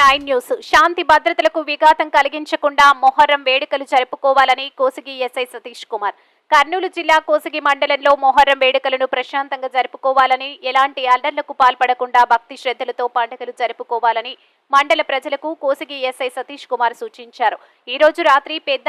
Nine news. శాంతి భద్రతలకు విఘాతం కలిగించకుండా మొహర్రం వేడుకలు జరుపుకోవాలని కోసిగి ఎస్ఐ సతీష్ కుమార్. కర్నూలు జిల్లా కోసిగి మండలంలో మొహర్రం వేడుకలను ప్రశాంతంగా జరుపుకోవాలని ఎలాంటి అల్లర్లకు పాల్పడకుండా భక్తి శ్రద్ధలతో పండుగలు జరుపుకోవాలని మండల ప్రజలకు కోసిగి ఎస్ఐ సతీష్ కుమార్ సూచించారు. ఈ రోజు రాత్రి పెద్ద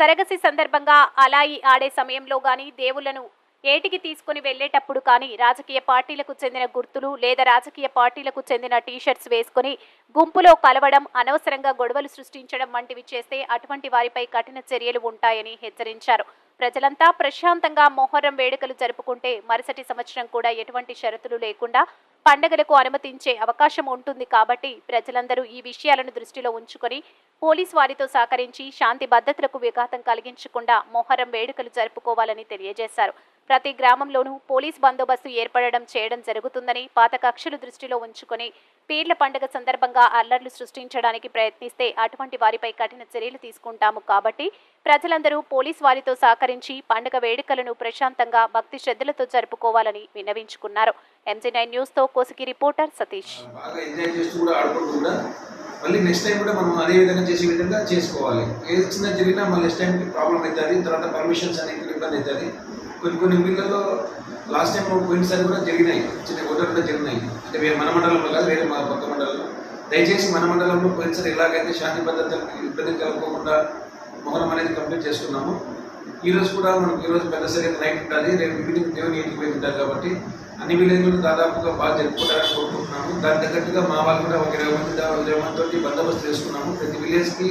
సరగసి సందర్భంగా అలాయి ఆడే సమయంలో గాని దేవులను ఏటికి తీసుకుని వెళ్ళేటప్పుడు కానీ రాజకీయ పార్టీలకు చెందిన గుర్తులు లేదా రాజకీయ పార్టీలకు చెందిన టీషర్ట్స్ వేసుకుని గుంపులో కలవడం అనవసరంగా గొడవలు సృష్టించడం వంటివి చేస్తే అటువంటి వారిపై కఠిన చర్యలు ఉంటాయని హెచ్చరించారు. ప్రజలంతా ప్రశాంతంగా మొహర్రం వేడుకలు జరుపుకుంటే మరుసటి సంవత్సరం కూడా ఎటువంటి షరతులు లేకుండా పండగలకు అనుమతించే అవకాశం ఉంటుంది కాబట్టి ప్రజలందరూ ఈ విషయాలను దృష్టిలో ఉంచుకొని పోలీస్ వారితో సహకరించి శాంతి భద్రతలకు విఘాతం కలిగించకుండా మొహరం వేడుకలు జరుపుకోవాలని తెలియజేశారు. ప్రతి గ్రామంలోనూ పోలీస్ బందోబస్తు ఏర్పడడం చేయడం జరుగుతుందని పాత కక్షలు దృష్టిలో ఉంచుకొని పీర్ల పండుగ సందర్భంగా అల్లర్లు సృష్టించడానికి ప్రయత్నిస్తే అటువంటి వారిపై కఠిన చర్యలు తీసుకుంటాము కాబట్టి ప్రజలందరూ పోలీస్ వారితో సహకరించి పండుగ వేడుకలను ప్రశాంతంగా భక్తి శ్రద్ధలతో జరుపుకోవాలని విన్నవించుకున్నారు. ఎంజీ నైన్ న్యూస్తో కోసికి రిపోర్టర్ సతీష్. బాగా ఎంజాయ్ చేస్తూ కూడా ఆడుకుంటూ కూడా మళ్ళీ నెక్స్ట్ టైం కూడా మనం అదే విధంగా చేసే విధంగా చేసుకోవాలి. ఏది చిన్న జరిగినా మళ్ళీ నెక్స్ట్ టైం ప్రాబ్లం అవుతుంది తర్వాత పర్మిషన్స్ అనేది ఇబ్బంది అవుతుంది. కొన్ని కొన్ని ఊళ్ళలో లాస్ట్ టైం పోయినసారి కూడా జరిగినాయి. చిన్న గొడవలు కూడా జరిగినాయి. అంటే వేరే మన మండలంలో కాదు వేరే మా పక్క మండలంలో. దయచేసి మన మండలంలో పోయినసారి ఎలాగైతే శాంతి భద్రతలకు ఇబ్బంది కలగకుండా మొహరం అనేది కంప్లీట్ చేసుకున్నాము ఈ రోజు కూడా మనకు ఈరోజు పెద్ద సరే నైట్ ఉంటుంది రేపు ఈవినింగ్ దేవుని ఇంటికి పోయి ఉంటారు కాబట్టి అన్ని విలేజ్లు దాదాపుగా బాగా జరుపుకుంటారని కోరుకుంటున్నాము. దాని తగ్గట్టుగా మా వాళ్ళు కూడా ఒక ఇరవై మంది ఇరవై మంది బందోబస్తు చేసుకున్నాము. ప్రతి విలేజ్కి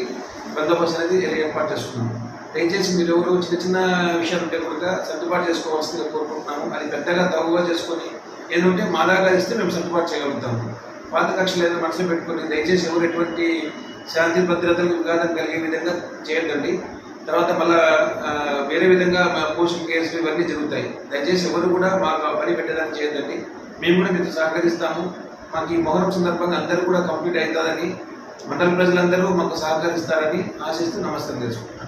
బందోబస్తు అనేది ఏర్పాటు చేసుకున్నాము. దయచేసి మీరు ఎవరు చిన్న చిన్న విషయాలు ఉంటే కూడా సర్దుబాటు చేసుకోవాల్సిందిగా కోరుకుంటున్నాము. అది పెద్దగా తగువగా చేసుకొని ఏదంటే మా దాకా ఇస్తే మేము సర్దుబాటు చేయగలుగుతాము. పాత కక్షలు ఏదో మనసులో పెట్టుకొని దయచేసి ఎవరు ఎటువంటి శాంతి భద్రతలకు విఘాతం కలిగే విధంగా చేయొద్దండి. తర్వాత మళ్ళా వేరే విధంగా మా పోస్టింగ్ కేసులు ఇవన్నీ జరుగుతాయి. దయచేసి ఎవరు కూడా మాకు పని పెట్టడానికి చేయొద్దండి. మేము కూడా మీతో సహకరిస్తాము. మాకు ఈ మొహరం సందర్భంగా అందరూ కూడా కంప్లీట్ అవుతుందని మండల ప్రజలందరూ మాకు సహకరిస్తారని ఆశిస్తూ నమస్కారం చేసుకుంటాం